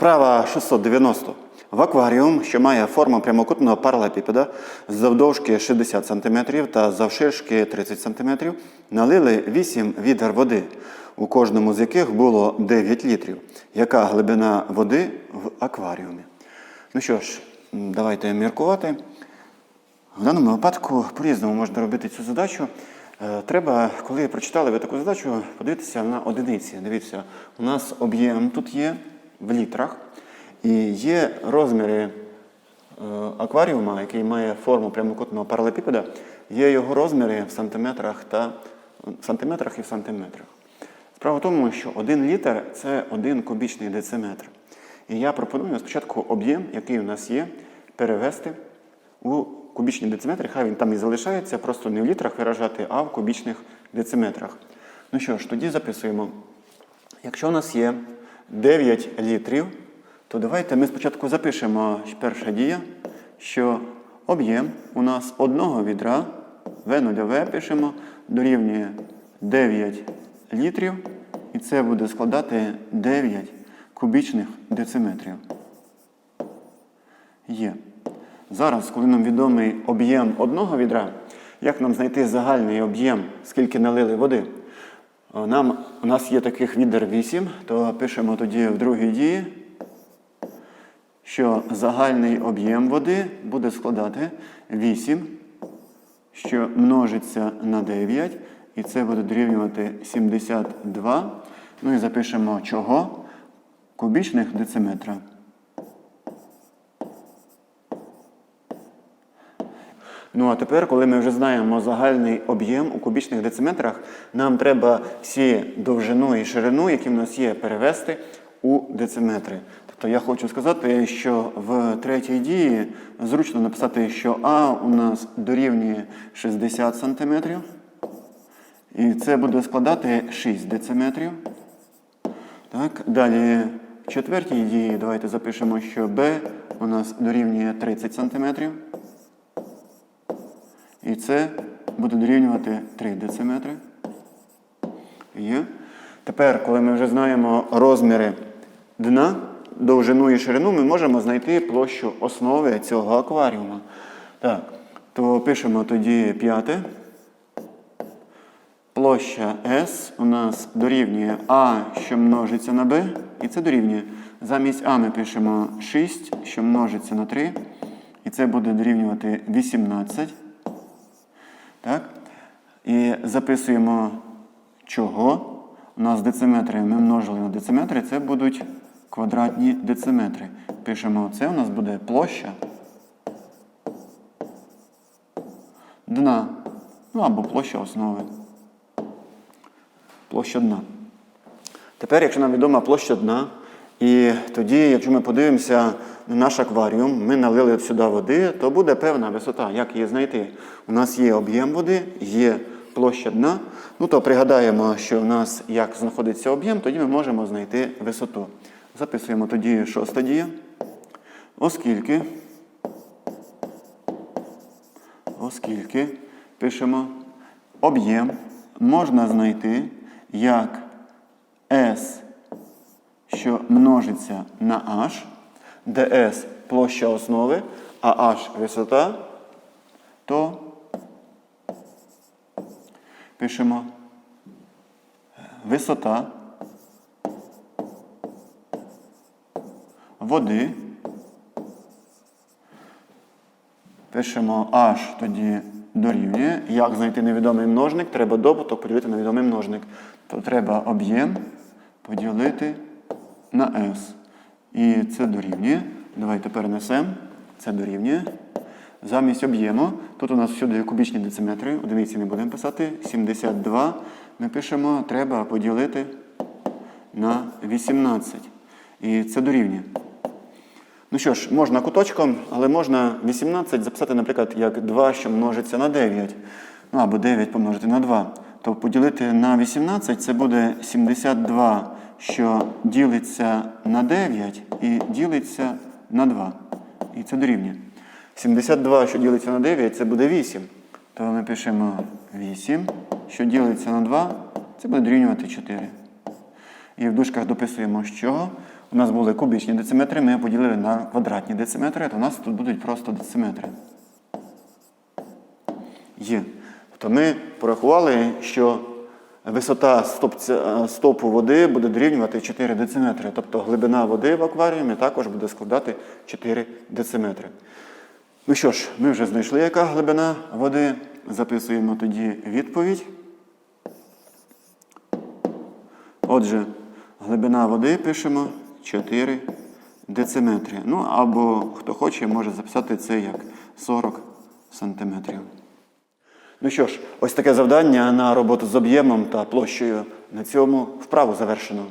Вправа 690. В акваріум, що має форму прямокутного паралепіпеда завдовжки 60 см та завширшки 30 см, налили 8 відер води, у кожному з яких було 9 літрів. Яка глибина води в акваріумі? Ну що ж, давайте міркувати. В даному випадку по-різному можна робити цю задачу. Е, Треба, коли прочитали ви таку задачу, подивитися на одиниці. Дивіться, у нас об'єм тут є в літрах, і є розміри е, акваріума, який має форму прямокутного паралепіпеда, є його розміри в сантиметрах та сантиметрах і в сантиметрах. Справа в тому, що один літр це один кубічний дециметр. І я пропоную спочатку об'єм, який у нас є, перевести у кубічні дециметри. Хай він там і залишається, просто не в літрах виражати, а в кубічних дециметрах. Ну що ж, тоді записуємо. Якщо у нас є 9 літрів, то давайте ми спочатку запишемо перша дія, що об'єм у нас одного відра, В0В пишемо, дорівнює 9 літрів, і це буде складати 9 кубічних дециметрів. Є. Зараз, коли нам відомий об'єм одного відра, як нам знайти загальний об'єм, скільки налили води? О, Нам, у нас є таких відер 8, то пишемо тоді в другій дії, що загальний об'єм води буде складати 8, що множиться на 9, і це буде дорівнювати 72. Ну і запишемо чого? Кубічних дециметра. Ну а тепер, коли ми вже знаємо загальний об'єм у кубічних дециметрах, нам треба всі довжину і ширину, які в нас є, перевести у дециметри. Тобто я хочу сказати, що в третій дії зручно написати, що А у нас дорівнює 60 см, і це буде складати 6 дециметрів. Так, далі в четвертій дії давайте запишемо, що Б у нас дорівнює 30 см. І це буде дорівнювати 3 дециметри. Є. Тепер, коли ми вже знаємо розміри дна, довжину і ширину, ми можемо знайти площу основи цього акваріума. Так, то пишемо тоді п'яте. Площа S у нас дорівнює А, що множиться на B, і це дорівнює. Замість А ми пишемо 6, що множиться на 3, і це буде дорівнювати 18. Так? І записуємо чого. У нас дециметри ми множили на дециметри, це будуть квадратні дециметри. Пишемо, це у нас буде площа дна. Ну або площа основи. Площа дна. Тепер, якщо нам відома площа дна, і тоді, якщо ми подивимося наш акваріум, ми налили сюди води, то буде певна висота. Як її знайти? У нас є об'єм води, є площа дна. Ну то пригадаємо, що в нас як знаходиться об'єм, тоді ми можемо знайти висоту. Записуємо тоді шоста дія. Оскільки, оскільки пишемо об'єм можна знайти як S що множиться на h, де S площа основи, а h висота, то пишемо висота води. Пишемо h тоді дорівнює. Як знайти невідомий множник? Треба добуток поділити на відомий множник. То треба об'єм поділити на S. І це дорівнює. Давайте перенесемо. Це дорівнює. Замість об'єму. Тут у нас всюди кубічні дециметри. Одиниці не будемо писати. 72. Ми пишемо, треба поділити на 18. І це дорівнює. Ну що ж, можна куточком, але можна 18 записати, наприклад, як 2, що множиться на 9. Ну або 9 помножити на 2. То поділити на 18 це буде 72, що ділиться на 9 і ділиться на 2. І це дорівнює. 72, що ділиться на 9, це буде 8. То ми пишемо 8, що ділиться на 2, це буде дорівнювати 4. І в дужках дописуємо, що у нас були кубічні дециметри, ми поділили на квадратні дециметри, то у нас тут будуть просто дециметри. Є. Тобто ми порахували, що висота стопця, стопу води буде дорівнювати 4 дециметри. Тобто глибина води в акваріумі також буде складати 4 дециметри. Ну що ж, ми вже знайшли, яка глибина води. Записуємо тоді відповідь. Отже, глибина води пишемо 4 дециметри. Ну або хто хоче, може записати це як 40 сантиметрів. Ну що ж, ось таке завдання на роботу з об'ємом та площею. На цьому вправу завершено.